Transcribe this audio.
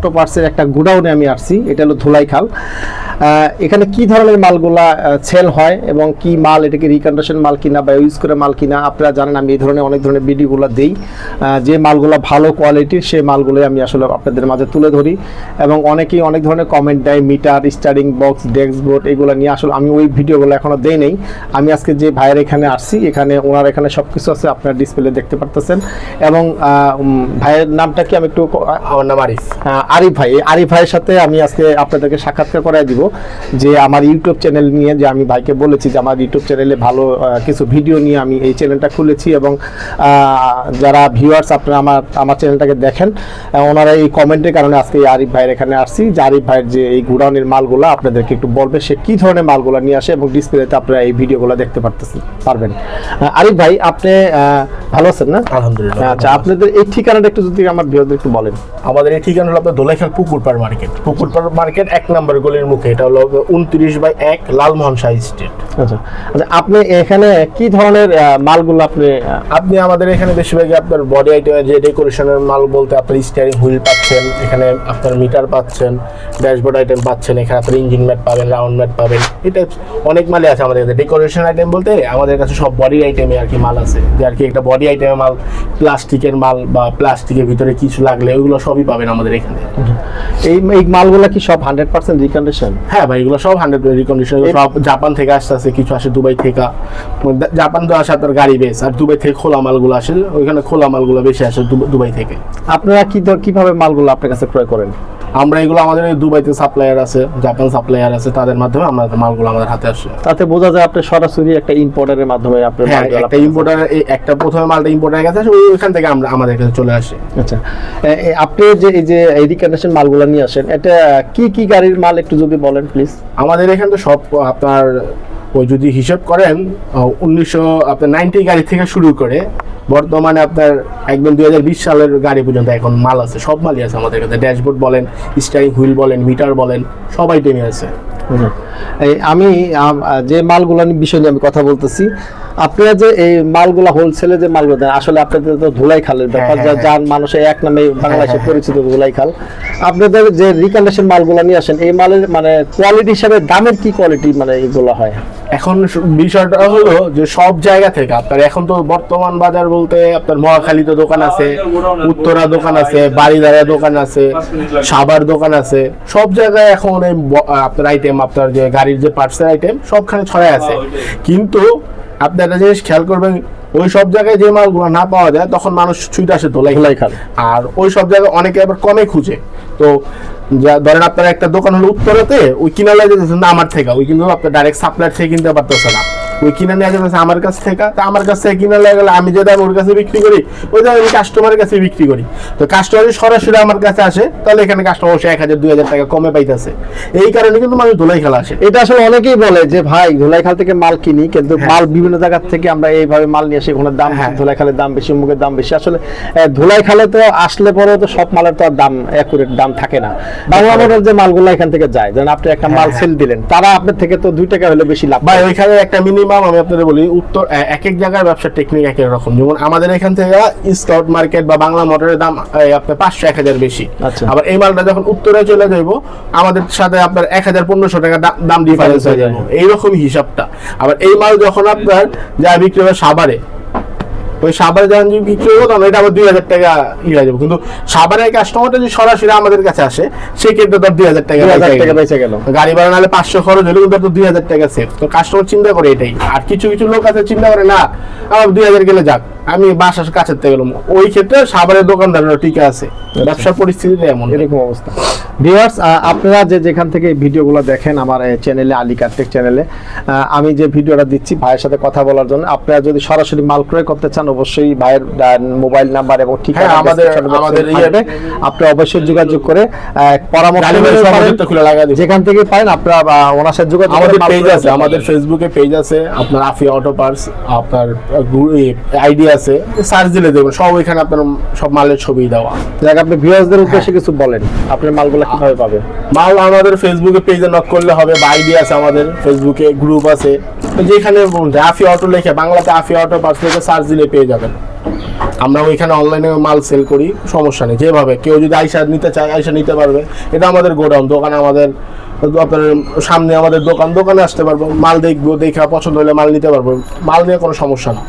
Auto পার্টসের একটা গোডাউনে আমি আসছি এটা হলো ধুলাইখাল। আহ, এখানে কি ধরনের মালগুলা সেল হয় এবং কি মাল এটাকে রিকন্ডিশন মাল কিনা বা ইউজ করে মাল কিনা আপনারা জানেন আমি এই ধরনের অনেক ধরনের ভিডিওগুলো দিই। যে মালগুলো ভালো কোয়ালিটির সেই মালগুলোই আমি আসলে আপনাদের মাঝে তুলে ধরি এবং অনেকেই অনেক ধরনের কমেন্ট দেয় meter steering box desk board এগুলো নিয়ে। আসলে আমি ওই ভিডিওগুলো এখনও দেই নেই। আমি আজকে যে ভাইয়ের এখানে আসছি এখানে ওনার এখানে সব কিছু আছে আপনার ডিসপ্লে দেখতে পারতেছেন। এবং ভাইয়ের নামটা কি আমি একটু আমার নাম আরিফ। আরিফ ভাই। আরিফ ভাইয়ের সাথে আমি আজকে আপনাদেরকে সাক্ষাৎকার করাই দিব। যে আমার ইউটিউব চ্যানেল নিয়ে যে আমি ভাইকে বলেছি যে আমার ইউটিউব চ্যানেলে ভালো কিছু ভিডিও নিয়ে আমি এই চ্যানেলটা খুলেছি এবং যারা ভিউয়ার্স আপনারা আমার আমার চ্যানেলটাকে দেখেন ওনারা এই কমেন্টের কারণে আজকে এই আরিফ ভাইয়ের এখানে আসছি। যে আরিফ ভাইয়ের যে এই গুডাউনের মালগুলো আপনাদেরকে একটু বলবে, সে কী ধরনের মালগুলো নিয়ে আসে এবং ডিসপ্লেতে আপনারা এই ভিডিওগুলো দেখতে পারতেছেন, পারবেন। আরিফ ভাই, আপনি ভালো আছেন না? আলহামদুলিল্লাহ। আচ্ছা আপনাদের এই ঠিকানাটা একটু যদি আমার ভিউয়ারদের একটু বলেন। আমাদের এই ঠিকানা হলো আপনার দোলাইখাল পুকুরপাড় মার্কেট। পুকুরপাড় মার্কেট এক নম্বর গলির মুখে। এটা হলো উনত্রিশ বাই এক লালমোহন শাহ স্ট্রিট। আচ্ছা আচ্ছা আপনি এখানে কি ধরনের মালগুলো আপনি আপনি আমাদের এখানে বেশিরভাগই আপনার বডি আইটেমের যে ডেকোরেশনের মাল বলতে আপনার স্টিয়ারিং হুইল পাচ্ছেন এখানে আপনার মিটার পাচ্ছেন ড্যাশবোর্ড আইটেম পাচ্ছেন এখানে আপনার ইঞ্জিন ম্যাট পাবেন রাউন্ড ম্যাট পাবেন। এটা অনেক মালই আছে আমাদের কাছে। ডেকোরেশন আইটেম বলতে আমাদের কাছে সব বডি আইটেমে আর কি মাল আছে। যে আর কি একটা বডি আইটেমের মাল প্লাস্টিকের মাল বা প্লাস্টিকের ভিতরে কিছু লাগলে ওইগুলো সবই পাবেন আমাদের এখানে। এই এই মালগুলো কি সব হান্ড্রেড পার্সেন্ট রিকন্ডিশন হ্যাঁ ভাই এগুলো সব হান্ড্রেড রিকন্ডিশন সব জাপান থেকে আসতে আসে কিছু আসে দুবাই থেকে। জাপান তো আসে আপনার গাড়ি বেস আর দুবাই থেকে খোলা মালগুলো আসে ওইখানে খোলা মালগুলো বেশি আসে দুবাই থেকে। আপনারা কি ধর- কীভাবে মালগুলো আপনার কাছে ক্রয় করেন? আমরা এগুলো আমাদের দুবাইতে সাপ্লায়ার আছে জাপান সাপ্লায়ার আছে তাদের মাধ্যমে আমরা মালগুলো আমাদের হাতে আসে। তাতে বোঝা যায় আপনি সরাসরি একটা ইম্পোর্টারের মাধ্যমে আপনার হ্যাঁ একটা ইম্পোর্টার একটা প্রথমে মালটা ইম্পোর্টারের কাছে আসে ওইখান থেকে আমরা আমাদের কাছে চলে আসে। আচ্ছা আপনি যে এই যে এই রিকন্ডিশন মালগুলো নিয়ে আসেন এটা কি কি গাড়ির মাল একটু যদি বলেন প্লিজ আমাদের এখানে তো সব আপনার ওই যদি হিসাব করেন উনিশশো আপনার নাইনটি গাড়ি থেকে শুরু করে বর্তমানে আপনার একদম দুই হাজার বিশ সালের গাড়ি পর্যন্ত এখন মাল আছে সব মালই আছে আমাদের কাছে। ড্যাশবোর্ড বলেন স্টারিং হুইল বলেন মিটার বলেন সব আইটেমই আছে। আমি যে মালগুলো বিষয় নিয়ে আমি কথা বলতেছি আপনারা যে এই মালগুলা হোলসেলে যে মালগুলো দেন আসলে আপনাদের তো ধুলাই খালের ব্যাপার হ্যাঁ, যা হ্যাঁ, যার মানুষের এক নামে বাংলাদেশে হ্যাঁ, পরিচিত ধুলাই খাল আপনাদের যে রিকন্ডিশন মালগুলো নিয়ে আসেন এই মালের মানে কোয়ালিটি হিসাবে দামের কি কোয়ালিটি মানে এগুলো হয়? এখন বিষয়টা হলো যে সব জায়গা থেকে আপনার এখন তো বর্তমান বাজার বলতে আপনার মহাখালীতে দোকান আছে, উত্তরা দোকান আছে বাড়িদারা দোকান আছে সাবার দোকান আছে। সব জায়গায় এখন এই আপনার আইটেম আপনার যে গাড়ির যে পার্টসের আইটেম সবখানে ছড়ায় আছে। কিন্তু আপনি একটা জিনিস খেয়াল করবেন ওই সব জায়গায় যে মালগুলো না পাওয়া যায় তখন মানুষ ছুটে আসে তো লাইখ খাল আর ওই সব জায়গায় অনেকে আবার কমে খুঁজে। তো যা ধরেন আপনার একটা দোকান হলো উত্তরাতে ওই কিনা লাগে না আমার থেকে ওই কিন্তু আপনার ডাইরেক্ট সাপ্লায়ার থেকে কিনতে পারতেছে না। ওই কিনে নিয়ে যেতেছে আমার কাছ থেকে। তা আমার কাছ থেকে কিনা লাগে গেলে আমি যে দাম ওর কাছে বিক্রি করি ওই দাম আমি কাস্টমারের কাছে বিক্রি করি। তো কাস্টমার যদি সরাসরি আমার কাছে আসে তাহলে এখানে কাস্টমার এক হাজার দুই হাজার টাকা কমে পাইতেছে। এই কারণে কিন্তু মানুষ দোলাই খেলা আসে। এটা আসলে অনেকেই বলে যে ভাই ধুলাইখাল থেকে মাল কিনি কিন্তু হ্যাঁ। মাল বিভিন্ন জায়গা থেকে আমরা এইভাবে মাল নিয়ে আসি। ওখানে দাম হ্যাঁ। ধুলাইখালের দাম বেশি মুখের দাম বেশি। আসলে ধুলাইখালে তো আসলে পরে তো সব মালের তো আর দাম অ্যাকুরেট দাম থাকে না। বাংলা মোটর যে মালগুলো এখান থেকে যায় যেন আপনি একটা মাল হ্যাঁ, সেল দিলেন তারা আপনার থেকে তো দুই টাকা হলে বেশি লাভ ভাই ওইখানে একটা মিনিমাম আমি আপনাদের বলি উত্তর এক এক জায়গার ব্যবসার টেকনিক এক এক রকম। যেমন আমাদের এখান থেকে স্কাউট মার্কেট বা বাংলা মোটরের দাম আপনার পাঁচশো এক হাজার বেশি। আচ্ছা। আবার এই মালটা যখন উত্তরে চলে যাইব আমাদের সাথে আপনার এক হাজার পনেরোশো টাকা দাম ডিফারেন্স হয়ে যাবে এইরকমই হিসাবটা। আবার এই মাল যখন আপনার যা বিক্রি হবে সাবারে ওই সাবারে যখন যদি বিক্রি করব তখন এটা আবার দুই হাজার টাকা ই হয়ে যাবে। কিন্তু সাবারের কাস্টমারটা যদি সরাসরি আমাদের কাছে আসে সেক্ষেত্রে তার দুই হাজার টাকা বেঁচে টাকা গেল। বেঁচে গেল। গাড়ি ভাড়া নাহলে পাঁচশো খরচ হলে কিন্তু দুই হাজার টাকা সেভ তো কাস্টমার চিন্তা করে এটাই। আর কিছু কিছু লোক আছে চিন্তা করে না আমার দুই হাজার গেলে যাক আমি বাসার কাছের থেকে গেলাম। ওই ক্ষেত্রে সাবারের দোকানদাররা ঠিক আছে। ব্যবসার পরিস্থিতিটা এমন। এরকম অবস্থা। ভিউয়ার্স আপনারা যে যেখান থেকে ভিডিওগুলো দেখেন আমার চ্যানেলে আলী কার্টেক চ্যানেলে আমি যে ভিডিওটা দিচ্ছি ভাইয়ের সাথে কথা বলার জন্য আপনারা যদি সরাসরি মাল ক্রয় করতে চান অবশ্যই ভাইয়ের মোবাইল নাম্বার এবং ঠিকানা হ্যাঁ, আমাদের- আমাদের থাকবে। আপনি অবশ্যই যোগাযোগ করে পরামর্শ। যেখান থেকে পারেন আপনারা ওনার সাথে যোগাযোগ আমাদের পেজ আছে আমাদের। ফেসবুকে পেজ আছে আপনার আফিয়া অটো পার্টস আপনার আইডি আছে সার্চ দিলে দেবেন সব এখানে আপনার সব মালের ছবি দেওয়া যাক আপনি ভিউয়ার্সদের হ্যাঁ। উদ্দেশ্যে কিছু বলেন আপনার মালগুলো কীভাবে পাবে। মাল আমাদের ফেসবুকে পেজে নক করলে হবে, বা আছে আমাদের ফেসবুকে গ্রুপ আছে। যেখানে আফি অটো লেখে, বাংলাতে আফি অটো পার্স লেখে সার্চ দিলে পেয়ে যাবেন। আমরা ওইখানে অনলাইনে মাল সেল করি, সমস্যা নেই, যেভাবে। কেউ যদি আইসা নিতে চায়, আইসা নিতে পারবে। এটা আমাদের গোডাউন, দোকান আমাদের, আপনার সামনে আমাদের দোকান, দোকানে আসতে পারব। মাল দেখব, দেখা পছন্দ হলে মাল নিতে পারব। মাল নিয়ে কোনো সমস্যা না।